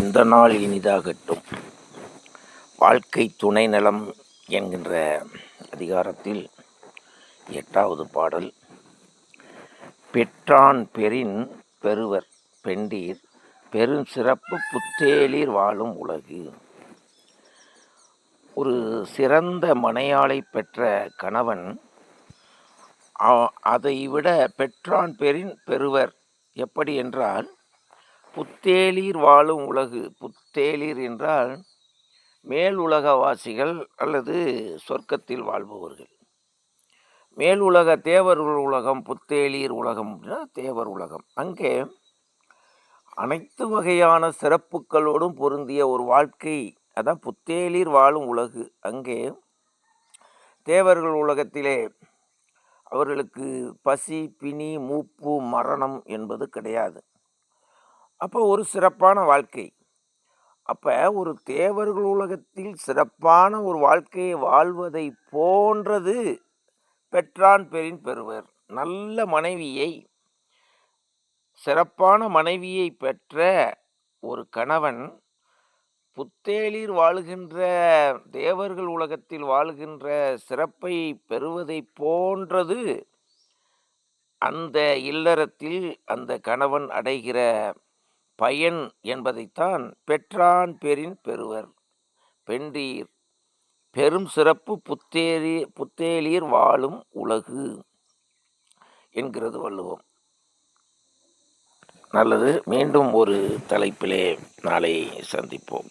இந்த நாள் இனிதாகட்டும். வாழ்க்கை துணை நலம் என்கின்ற அதிகாரத்தில் எட்டாவது பாடல். பெற்றான் பெரின் பெறுவர் பெண்டீர் பெரும் சிறப்பு புத்தேளிர் வாழும் உலகு. ஒரு சிறந்த மனையாளை பெற்ற கணவன் அதைவிட பெற்றான் பெரின் பெறுவர் எப்படி என்றால் புத்தேலீர் வாழும் உலகு. புத்தேலீர் என்றால் மேல் உலகவாசிகள் அல்லது சொர்க்கத்தில் வாழ்பவர்கள். மேல் உலக தேவர்கள் உலகம் புத்தேலீர் உலகம் அப்படின்னா தேவர் உலகம். அங்கே அனைத்து வகையான சிறப்புகளோடும் பொருந்திய ஒரு வாழ்க்கை அதான் புத்தேலீர் வாழும் உலகு. அங்கே தேவர்கள் உலகத்திலே அவர்களுக்கு பசி பிணி மூப்பு மரணம் என்பது கிடையாது. அப்போ ஒரு சிறப்பான வாழ்க்கை. அப்போ ஒரு தேவர்கள் உலகத்தில் சிறப்பான ஒரு வாழ்க்கையை வாழ்வதை போன்றது பெற்றான் பெரின் பெறுவர். நல்ல மனைவியை சிறப்பான மனைவியை பெற்ற ஒரு கணவன் புத்தேளிர் வாழுகின்ற தேவர்கள் உலகத்தில் வாழ்கின்ற சிறப்பை பெறுவதை போன்றது அந்த இல்லறத்தில் அந்த கணவன் அடைகிற பயன் என்பதைத்தான் பெற்றான் பெரின் பெறுவர். பெண்டீர் பெரும் சிறப்பு புத்தேரி புத்தேளீர் வாழும் உலகு என்கிறது வள்ளுவம். நல்லது மீண்டும் ஒரு தலைப்பிலே நாளை சந்திப்போம்.